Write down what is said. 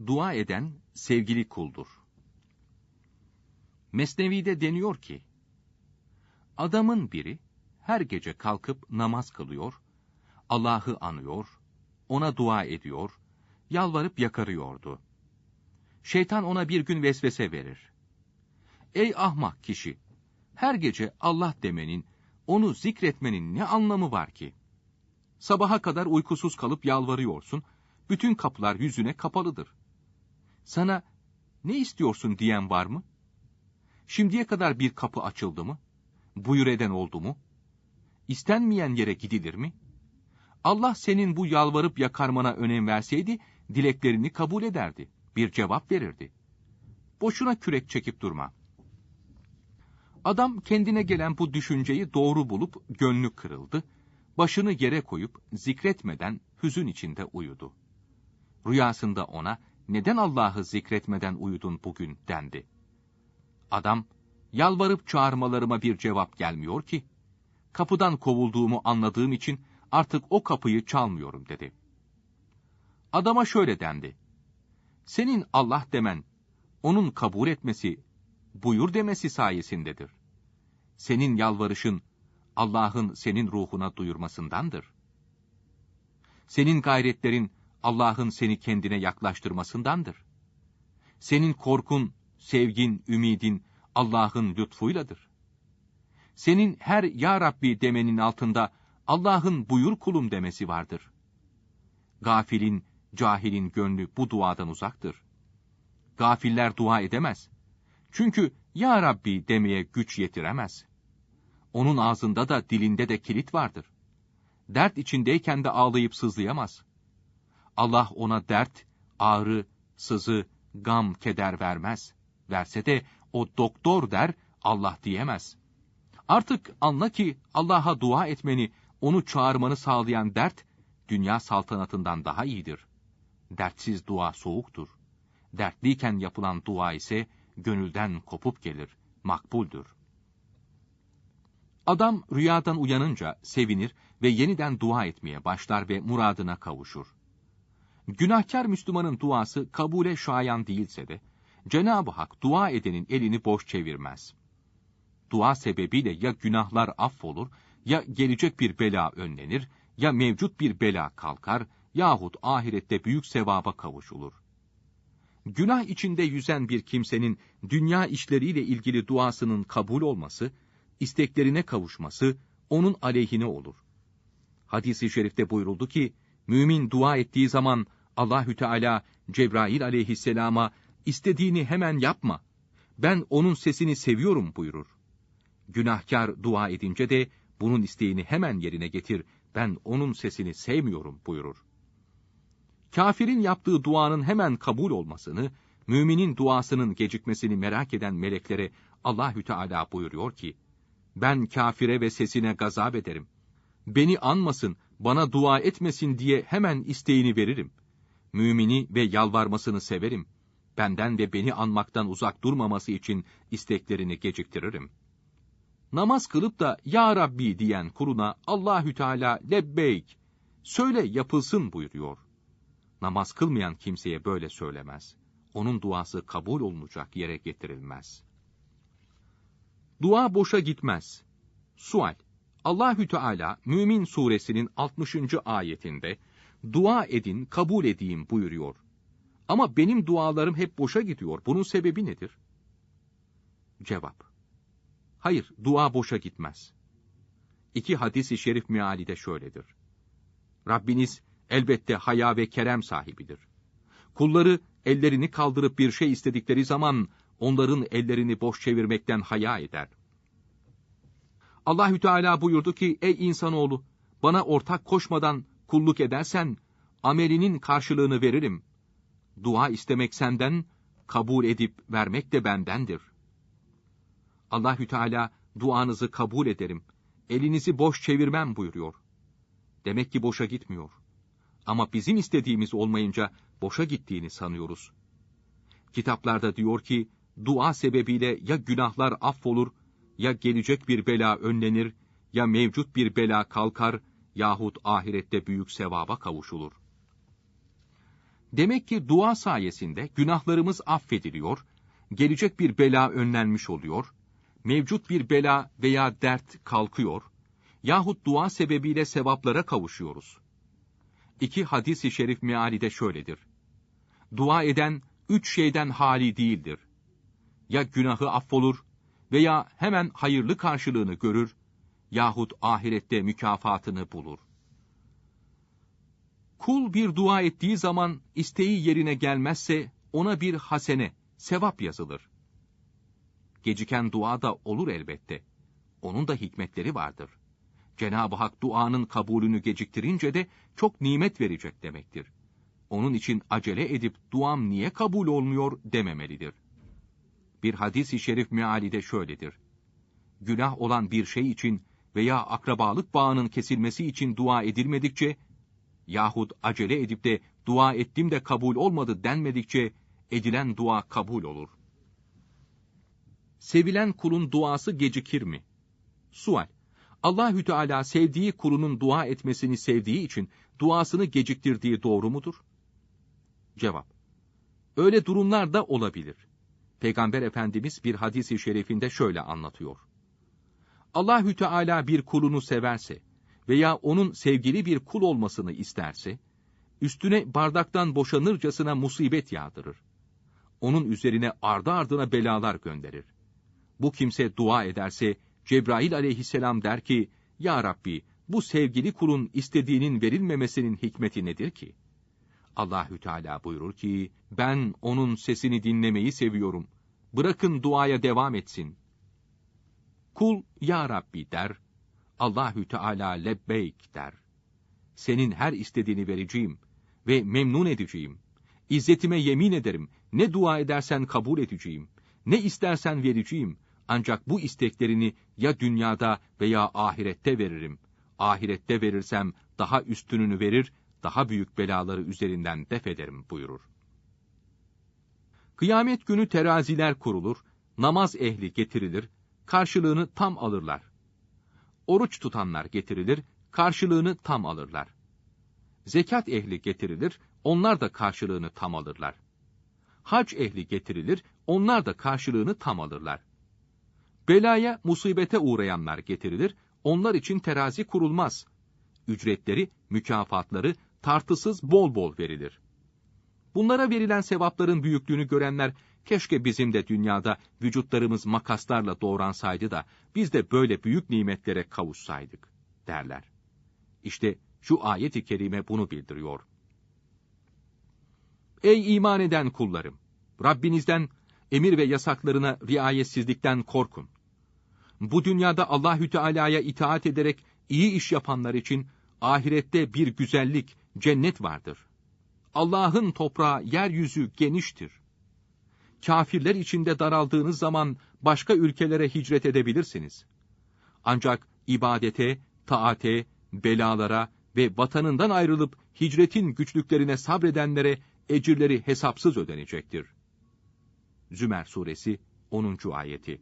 dua eden sevgili kuldur. Mesnevi'de deniyor ki, adamın biri her gece kalkıp namaz kılıyor, Allah'ı anıyor, ona dua ediyor, yalvarıp yakarıyordu. Şeytan ona bir gün vesvese verir. Ey ahmak kişi! Her gece Allah demenin, onu zikretmenin ne anlamı var ki? Sabaha kadar uykusuz kalıp yalvarıyorsun, bütün kapılar yüzüne kapalıdır. Sana ne istiyorsun diyen var mı? Şimdiye kadar bir kapı açıldı mı? Buyur eden oldu mu? İstenmeyen yere gidilir mi? Allah senin bu yalvarıp yakarmana önem verseydi, dileklerini kabul ederdi. Bir cevap verirdi. Boşuna kürek çekip durma. Adam kendine gelen bu düşünceyi doğru bulup gönlü kırıldı. Başını yere koyup zikretmeden hüzün içinde uyudu. Rüyasında ona neden Allah'ı zikretmeden uyudun bugün dendi. Adam, yalvarıp çağırmalarıma bir cevap gelmiyor ki. Kapıdan kovulduğumu anladığım için artık o kapıyı çalmıyorum dedi. Adama şöyle dendi. Senin Allah demen, onun kabul etmesi, buyur demesi sayesindedir. Senin yalvarışın, Allah'ın senin ruhuna duyurmasındandır. Senin gayretlerin, Allah'ın seni kendine yaklaştırmasındandır. Senin korkun, sevgin, ümidin Allah'ın lütfuyladır. Senin her Ya Rabbi demenin altında Allah'ın buyur kulum demesi vardır. Gafilin, cahilin gönlü bu duadan uzaktır. Gafiller dua edemez. Çünkü Ya Rabbi demeye güç yetiremez. Onun ağzında da dilinde de kilit vardır. Dert içindeyken de ağlayıp sızlayamaz. Allah ona dert, ağrı, sızı, gam, keder vermez. Verse de o doktor der, Allah diyemez. Artık anla ki Allah'a dua etmeni, onu çağırmanı sağlayan dert, dünya saltanatından daha iyidir. Dertsiz dua soğuktur. Dertliyken yapılan dua ise gönülden kopup gelir, makbuldür. Adam rüyadan uyanınca sevinir ve yeniden dua etmeye başlar ve muradına kavuşur. Günahkar Müslümanın duası kabule şayan değilse de, Cenab-ı Hak dua edenin elini boş çevirmez. Dua sebebiyle ya günahlar affolur, ya gelecek bir bela önlenir, ya mevcut bir bela kalkar, yahut ahirette büyük sevaba kavuşulur. Günah içinde yüzen bir kimsenin dünya işleriyle ilgili duasının kabul olması, isteklerine kavuşması onun aleyhine olur. Hadis-i şerifte buyuruldu ki, mümin dua ettiği zaman Allahü Teala Cebrail aleyhisselama istediğini hemen yapma. Ben onun sesini seviyorum buyurur. Günahkar dua edince de bunun isteğini hemen yerine getir. Ben onun sesini sevmiyorum buyurur. Kafirin yaptığı duanın hemen kabul olmasını, müminin duasının gecikmesini merak eden meleklere Allahü Teala buyuruyor ki: Ben kafire ve sesine gazap ederim. Beni anmasın, bana dua etmesin diye hemen isteğini veririm. Mümini ve yalvarmasını severim. Benden ve beni anmaktan uzak durmaması için isteklerini geciktiririm. Namaz kılıp da Ya Rabbi diyen kuruna Allahü Teala lebbeyk, söyle yapılsın buyuruyor. Namaz kılmayan kimseye böyle söylemez. Onun duası kabul olunacak yere getirilmez. Dua boşa gitmez. Sual Allahü Teala Mümin suresinin 60. ayetinde dua edin, kabul edeyim buyuruyor. Ama benim dualarım hep boşa gidiyor. Bunun sebebi nedir? Cevap. Hayır, dua boşa gitmez. İki hadis-i şerif meali de şöyledir. Rabbiniz elbette haya ve kerem sahibidir. Kulları ellerini kaldırıp bir şey istedikleri zaman onların ellerini boş çevirmekten haya eder. Allahü Teala buyurdu ki: Ey insanoğlu, bana ortak koşmadan kulluk edersen amelinin karşılığını veririm. Dua istemek senden, kabul edip vermek de bendendir. Allahü Teala duanızı kabul ederim. Elinizi boş çevirmem buyuruyor. Demek ki boşa gitmiyor. Ama bizim istediğimiz olmayınca boşa gittiğini sanıyoruz. Kitaplarda diyor ki, dua sebebiyle ya günahlar affolur, ya gelecek bir bela önlenir, ya mevcut bir bela kalkar, yahut ahirette büyük sevaba kavuşulur. Demek ki dua sayesinde günahlarımız affediliyor, gelecek bir bela önlenmiş oluyor, mevcut bir bela veya dert kalkıyor, yahut dua sebebiyle sevaplara kavuşuyoruz. İki hadis-i şerif meali de şöyledir. Dua eden üç şeyden hali değildir. Ya günahı affolur veya hemen hayırlı karşılığını görür yahut ahirette mükafatını bulur. Kul bir dua ettiği zaman isteği yerine gelmezse ona bir hasene, sevap yazılır. Geciken dua da olur elbette. Onun da hikmetleri vardır. Cenab-ı Hak duanın kabulünü geciktirince de çok nimet verecek demektir. Onun için acele edip duam niye kabul olmuyor dememelidir. Bir hadis-i şerif meali de şöyledir. Günah olan bir şey için veya akrabalık bağının kesilmesi için dua edilmedikçe yahut acele edip de dua ettim de kabul olmadı denmedikçe edilen dua kabul olur. Sevilen kulun duası gecikir mi? Sual. Allahü Teala sevdiği kulunun dua etmesini sevdiği için duasını geciktirdiği doğru mudur? Cevap. Öyle durumlar da olabilir. Peygamber Efendimiz bir hadisi şerifinde şöyle anlatıyor. Allahü Teala bir kulunu severse veya onun sevgili bir kul olmasını isterse, üstüne bardaktan boşanırcasına musibet yağdırır. Onun üzerine ardı ardına belalar gönderir. Bu kimse dua ederse, Cebrail aleyhisselam der ki, Ya Rabbi, bu sevgili kulun istediğinin verilmemesinin hikmeti nedir ki? Allahü Teala buyurur ki, ben onun sesini dinlemeyi seviyorum. Bırakın duaya devam etsin. Kul, Ya Rabbi der, Allahü Teala lebbeyk der. Senin her istediğini vereceğim ve memnun edeceğim. İzzetime yemin ederim, ne dua edersen kabul edeceğim. Ne istersen vereceğim. Ancak bu isteklerini ya dünyada veya ahirette veririm. Ahirette verirsem daha üstününü verir, daha büyük belaları üzerinden def ederim buyurur. Kıyamet günü teraziler kurulur, namaz ehli getirilir, karşılığını tam alırlar. Oruç tutanlar getirilir, karşılığını tam alırlar. Zekat ehli getirilir, onlar da karşılığını tam alırlar. Hac ehli getirilir, onlar da karşılığını tam alırlar. Belaya, musibete uğrayanlar getirilir, onlar için terazi kurulmaz. Ücretleri, mükafatları tartısız bol bol verilir. Bunlara verilen sevapların büyüklüğünü görenler, keşke bizim de dünyada vücutlarımız makaslarla doğransaydı da, biz de böyle büyük nimetlere kavuşsaydık, derler. İşte şu ayet-i kerime bunu bildiriyor. Ey iman eden kullarım! Rabbinizden, emir ve yasaklarına riayetsizlikten korkun. Bu dünyada Allahü Teala'ya itaat ederek iyi iş yapanlar için ahirette bir güzellik, cennet vardır. Allah'ın toprağı, yeryüzü geniştir. Kafirler içinde daraldığınız zaman başka ülkelere hicret edebilirsiniz. Ancak ibadete, taate, belalara ve vatanından ayrılıp hicretin güçlüklerine sabredenlere ecirleri hesapsız ödenecektir. Zümer suresi 10. ayeti